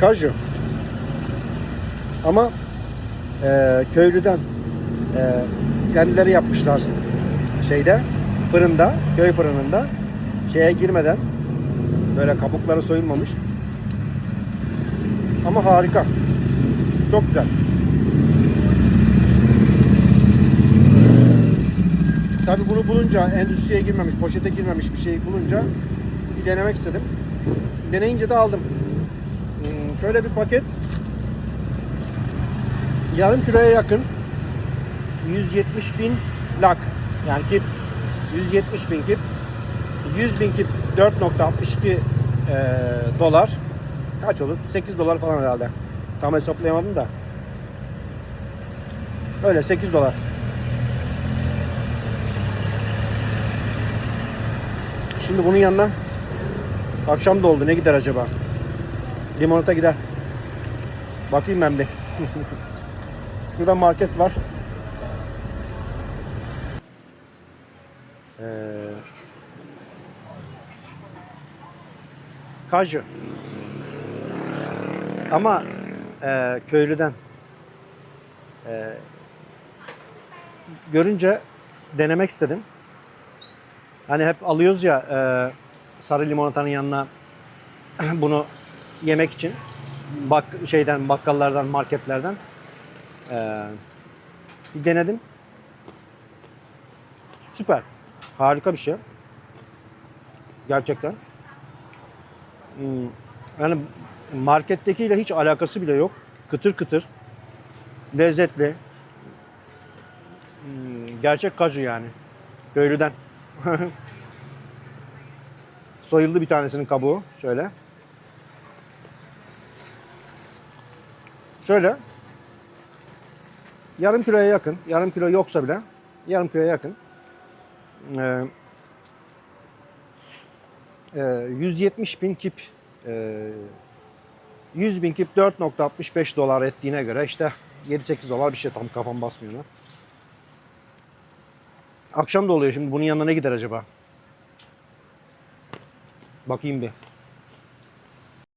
kaju. Ama e, köylüden e, kendileri yapmışlar şeyde fırında, köy fırınında şeye girmeden böyle kabukları soyulmamış. Ama harika. Çok güzel. Tabi bunu bulunca endüstriye girmemiş, poşete girmemiş bir şey bulunca bir denemek istedim. Deneyince de aldım. Şöyle bir paket. Yarım kiloya yakın. 170 bin lak. Yani kip. 170 bin kip. 100 bin kip 4.62 eee, dolar. Kaç olur? 8 dolar falan herhalde. Tam hesaplayamadım da. Öyle 8 dolar. Şimdi bunun yanına akşam da oldu. Ne gider acaba limonata gider bakayım ben bir Burada market var. Ee, kaju. Ama e, köylüden. E, görünce denemek istedim. Hani hep alıyoruz ya e, sarı limonatanın yanına bunu yemek için. Bak şeyden bakkallardan, marketlerden. Ee, bir denedim. Süper. Harika bir şey. Gerçekten. Hmm, Yani markettekiyle hiç alakası bile yok. Kıtır kıtır. Lezzetli. Hmm, Gerçek kaju yani. Köylüden. Soyuldu bir tanesinin kabuğu. Şöyle. Şöyle yarım kiloya yakın, yarım kilo yoksa bile yarım kiloya yakın. Ee, e, 170 bin kip, e, 100 bin kip 4.65 dolar ettiğine göre işte 7-8 dolar bir şey tam kafam basmıyor. lan. Akşam da oluyor şimdi bunun yanına ne gider acaba? Bakayım bir.